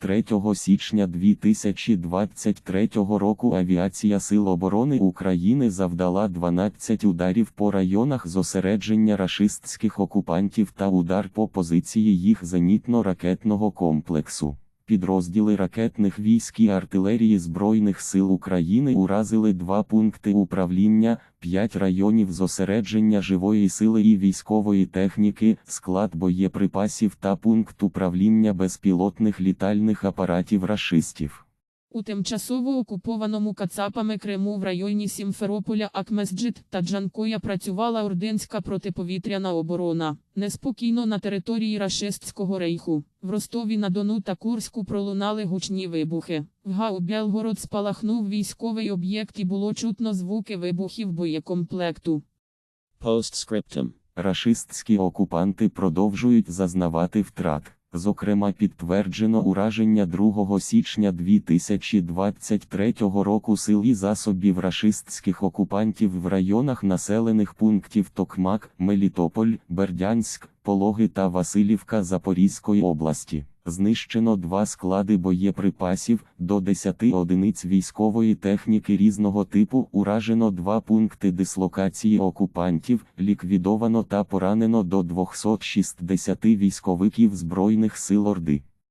3 січня 2023 року Авіація Сил оборони України завдала 12 ударів по районах зосередження рашистських окупантів та удар по позиції їх зенітно-ракетного комплексу. Підрозділи ракетних військ і артилерії Збройних сил України уразили два пункти управління, п'ять районів зосередження живої сили і військової техніки, склад боєприпасів та пункт управління безпілотних літальних апаратів рашистів. У тимчасово окупованому Кацапами Криму в районі Сімферополя Акмесджит та Джанкоя працювала ординська протиповітряна оборона. Неспокійно на території Рашистського рейху. В Ростові на Дону та Курську пролунали гучні вибухи. В Гау Белгород спалахнув військовий об'єкт і було чутно звуки вибухів боєкомплекту. Postscriptum. Рашистські окупанти продовжують зазнавати втрат. Зокрема, підтверджено ураження 2 січня 2023 року сил засобів рашистських окупантів в районах населених пунктів Токмак, Мелітополь, Бердянськ, Пологи та Василівка Запорізької області. Знищено два склади боєприпасів, до 10 одиниць військової техніки різного типу, уражено два пункти дислокації окупантів, ліквідовано та поранено до 260 військовиків Збройних сил Орди.